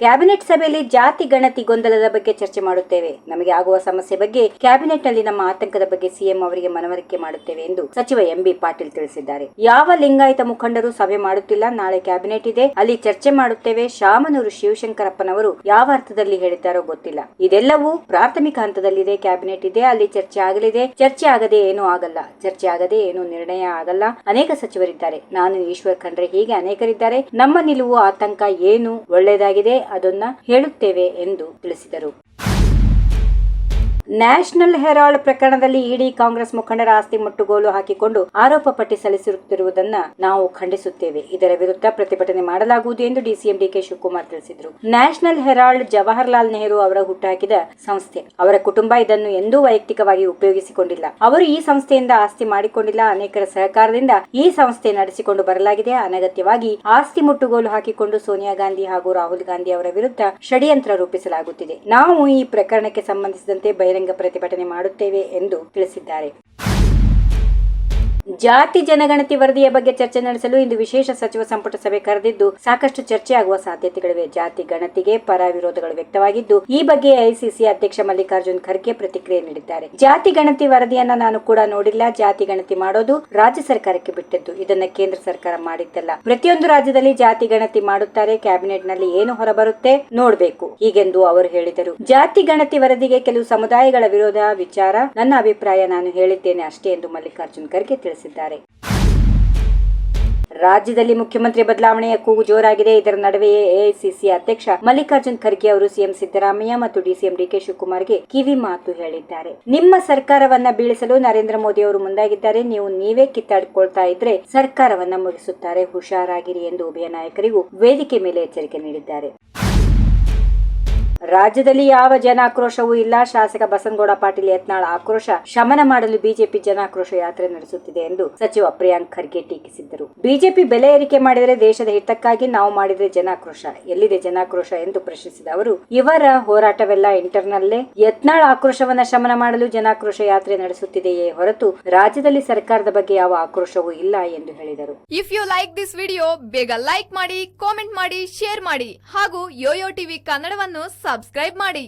Cabinet ಸಭೆಯಲ್ಲಿ ಜಾತಿ ಗಣತಿ ಗೊಂದಲದ ಬಗ್ಗೆ ಚರ್ಚೆ ಮಾಡುತ್ತೇವೆ. ನಮಗೆ ಆಗುವ ಸಮಸ್ಯೆ ಬಗ್ಗೆ ಕ್ಯಾಬಿನೆಟ್ನಲ್ಲಿ ನಮ್ಮ ಆತಂಕದ ಬಗ್ಗೆ ಸಿಎಂ ಅವರಿಗೆ ಮನವರಿಕೆ ಮಾಡುತ್ತೇವೆ ಎಂದು ಸಚಿವ ಎಂಬಿ ಪಾಟೀಲ್ ತಿಳಿಸಿದ್ದಾರೆ. ಯಾವ ಲಿಂಗಾಯತ ಮುಖಂಡರು ಸಭೆ ಮಾಡುತ್ತಿಲ್ಲ, ನಾಳೆ ಕ್ಯಾಬಿನೆಟ್ ಇದೆ. ಅಲ್ಲಿ ಚರ್ಚೆ ಮಾಡುತ್ತೇವೆ. ಶಾಮನೂರು ಶಿವಶಂಕರಪ್ಪನವರು ಯಾವ ಅರ್ಥದಲ್ಲಿ ಹೇಳಿದ್ದಾರೋ ಗೊತ್ತಿಲ್ಲ. ಇದೆಲ್ಲವೂ ಪ್ರಾಥಮಿಕ ಹಂತದಲ್ಲಿದೆ. ಕ್ಯಾಬಿನೆಟ್ ಇದೆ. ಅಲ್ಲಿ ಚರ್ಚೆ ಆಗಲಿದೆ. ಚರ್ಚೆ ಆಗದೆ ಏನೂ ಆಗಲ್ಲ. ಚರ್ಚೆ ಆಗದೆ ಏನೂ ನಿರ್ಣಯ ಆಗಲ್ಲ. ಅನೇಕ ಸಚಿವರಿದ್ದಾರೆ. ನಾನು ಈಶ್ವರ್ ಖಂಡ್ರೆ ಹೀಗೆ ಅನೇಕರಿದ್ದಾರೆ. ನಮ್ಮ ನಿಲುವು, ಆತಂಕ ಏನು ಒಳ್ಳೆಯದಾಗಿದೆ? ಅದನ್ನ ಹೇಳುತ್ತೇವೆ ಎಂದು ತಿಳಿಸಿದರು. ನ್ಯಾಷನಲ್ ಹೆರಾಲ್ಡ್ ಪ್ರಕರಣದಲ್ಲಿ ಇಡಿ ಕಾಂಗ್ರೆಸ್ ಮುಖಂಡರ ಆಸ್ತಿ ಮುಟ್ಟುಗೋಲು ಹಾಕಿಕೊಂಡು ಆರೋಪ ಪಟ್ಟಿ ಸಲ್ಲಿಸುತ್ತಿರುವುದನ್ನ ನಾವು ಖಂಡಿಸುತ್ತೇವೆ. ಇದರ ವಿರುದ್ಧ ಪ್ರತಿಭಟನೆ ಮಾಡಲಾಗುವುದು ಎಂದು ಡಿಸಿಎಂ ಡಿಕೆ ಶಿವಕುಮಾರ್ ತಿಳಿಸಿದರು. ನ್ಯಾಷನಲ್ ಹೆರಾಲ್ಡ್ ಜವಾಹರ್ಲಾಲ್ ನೆಹರು ಅವರ ಹುಟ್ಟುಹಾಕಿದ ಸಂಸ್ಥೆ. ಅವರ ಕುಟುಂಬ ಇದನ್ನು ಎಂದೂ ವೈಯಕ್ತಿಕವಾಗಿ ಉಪಯೋಗಿಸಿಕೊಂಡಿಲ್ಲ. ಅವರು ಈ ಸಂಸ್ಥೆಯಿಂದ ಆಸ್ತಿ ಮಾಡಿಕೊಂಡಿಲ್ಲ. ಅನೇಕರ ಸಹಕಾರದಿಂದ ಈ ಸಂಸ್ಥೆ ನಡೆಸಿಕೊಂಡು ಬರಲಾಗಿದೆ. ಅನಗತ್ಯವಾಗಿ ಆಸ್ತಿ ಮುಟ್ಟುಗೋಲು ಹಾಕಿಕೊಂಡು ಸೋನಿಯಾ ಗಾಂಧಿ ಹಾಗೂ ರಾಹುಲ್ ಗಾಂಧಿ ಅವರ ವಿರುದ್ಧ ಷಡ್ಯಂತ್ರ ರೂಪಿಸಲಾಗುತ್ತಿದೆ. ನಾವು ಈ ಪ್ರಕರಣಕ್ಕೆ ಸಂಬಂಧಿಸಿದಂತೆ ಬಹಿರಂಗ ಪ್ರತಿಭಟನೆ ಮಾಡುತ್ತೇವೆ ಎಂದು ತಿಳಿಸಿದ್ದಾರೆ. ಜಾತಿ ಜನಗಣತಿ ವರದಿಯ ಬಗ್ಗೆ ಚರ್ಚೆ ನಡೆಸಲು ಇಂದು ವಿಶೇಷ ಸಚಿವ ಸಂಪುಟ ಸಭೆ ಕರೆದಿದ್ದು, ಸಾಕಷ್ಟು ಚರ್ಚೆ ಆಗುವ ಸಾಧ್ಯತೆಗಳಿವೆ. ಜಾತಿ ಗಣತಿಗೆ ಪರ ವಿರೋಧಗಳು ವ್ಯಕ್ತವಾಗಿದ್ದು, ಈ ಬಗ್ಗೆ ಐಸಿಸಿ ಅಧ್ಯಕ್ಷ ಮಲ್ಲಿಕಾರ್ಜುನ್ ಖರ್ಗೆ ಪ್ರತಿಕ್ರಿಯೆ ನೀಡಿದ್ದಾರೆ. ಜಾತಿ ಗಣತಿ ವರದಿಯನ್ನ ನಾನು ಕೂಡ ನೋಡಿಲ್ಲ. ಜಾತಿ ಗಣತಿ ಮಾಡೋದು ರಾಜ್ಯ ಸರ್ಕಾರಕ್ಕೆ ಬಿಟ್ಟದ್ದು. ಇದನ್ನ ಕೇಂದ್ರ ಸರ್ಕಾರ ಮಾಡಿದ್ದಲ್ಲ. ಪ್ರತಿಯೊಂದು ರಾಜ್ಯದಲ್ಲಿ ಜಾತಿ ಗಣತಿ ಮಾಡುತ್ತಾರೆ. ಕ್ಯಾಬಿನೆಟ್ನಲ್ಲಿ ಏನು ಹೊರಬರುತ್ತೆ ನೋಡ್ಬೇಕು. ಹೀಗೆಂದು ಅವರು ಹೇಳಿದರು. ಜಾತಿ ಗಣತಿ ವರದಿಗೆ ಕೆಲವು ಸಮುದಾಯಗಳ ವಿರೋಧ ವಿಚಾರ. ನನ್ನ ಅಭಿಪ್ರಾಯ ನಾನು ಹೇಳಿದ್ದೇನೆ ಅಷ್ಟೇ ಎಂದು ಮಲ್ಲಿಕಾರ್ಜುನ್ ಖರ್ಗೆ ತಿಳಿಸಿದ್ದಾರೆ. ರಾಜ್ಯದಲ್ಲಿ ಮುಖ್ಯಮಂತ್ರಿ ಬದಲಾವಣೆಯ ಕೂಗು ಜೋರಾಗಿದೆ. ಇದರ ನಡುವೆಯೇ ಎಐಸಿಸಿ ಅಧ್ಯಕ್ಷ ಮಲ್ಲಿಕಾರ್ಜುನ್ ಖರ್ಗೆ ಅವರು ಸಿಎಂ ಸಿದ್ದರಾಮಯ್ಯ ಮತ್ತು ಡಿಸಿಎಂ ಡಿಕೆ ಶಿವಕುಮಾರ್ಗೆ ಕಿವಿ ಮಾತು ಹೇಳಿದ್ದಾರೆ. ನಿಮ್ಮ ಸರ್ಕಾರವನ್ನ ಬೀಳಿಸಲು ನರೇಂದ್ರ ಮೋದಿ ಅವರು ಮುಂದಾಗಿದ್ದಾರೆ. ನೀವು ನೀವೇ ಕಿತ್ತಾಡಿಕೊಳ್ತಾ ಇದ್ರೆ ಸರ್ಕಾರವನ್ನ ಮುಗಿಸುತ್ತಾರೆ. ಹುಷಾರಾಗಿರಿ ಎಂದು ಉಭಯ ನಾಯಕರಿಗೂ ವೇದಿಕೆ ಮೇಲೆ ಎಚ್ಚರಿಕೆ ನೀಡಿದ್ದಾರೆ. ರಾಜ್ಯದಲ್ಲಿ ಯಾವ ಜನಾಕ್ರೋಶವೂ ಇಲ್ಲ. ಶಾಸಕ ಬಸನಗೌಡ ಪಾಟೀಲ್ ಯತ್ನಾಳ ಆಕ್ರೋಶ. ಶಮನ ಮಾಡಲು ಬಿಜೆಪಿ ಜನಾಕ್ರೋಶ ಯಾತ್ರೆ ನಡೆಸುತ್ತಿದೆ ಎಂದು ಸಚಿವ ಪ್ರಿಯಾಂಕ್ ಖರ್ಗೆ ಟೀಕಿಸಿದ್ದರು. ಬಿಜೆಪಿ ಬೆಲೆ ಏರಿಕೆ ಮಾಡಿದರೆ ದೇಶದ ಹಿತಕ್ಕಾಗಿ ನಾವು ಮಾಡಿದರೆ ಜನಾಕ್ರೋಶ. ಎಲ್ಲಿದೆ ಜನಾಕ್ರೋಶ ಎಂದು ಪ್ರಶ್ನಿಸಿದ ಅವರು, ಇವರ ಹೋರಾಟವೆಲ್ಲ ಇಂಟರ್ನಲ್ಲೇ. ಯತ್ನಾಳ ಆಕ್ರೋಶವನ್ನ ಶಮನ ಮಾಡಲು ಜನಾಕ್ರೋಶ ಯಾತ್ರೆ ನಡೆಸುತ್ತಿದೆಯೇ ಹೊರತು ರಾಜ್ಯದಲ್ಲಿ ಸರ್ಕಾರದ ಬಗ್ಗೆ ಯಾವ ಆಕ್ರೋಶವೂ ಇಲ್ಲ ಎಂದು ಹೇಳಿದರು. If you like this video ಬೇಗ ಲೈಕ್ ಮಾಡಿ ಕಾಮೆಂಟ್ ಮಾಡಿ ಶೇರ್ ಮಾಡಿ. ಹಾಗೂ ಯೋಯೋ ಟಿವಿ ಕನ್ನಡವನ್ನು ಸಬ್ಸ್ಕ್ರೈಬ್ ಮಾಡಿ.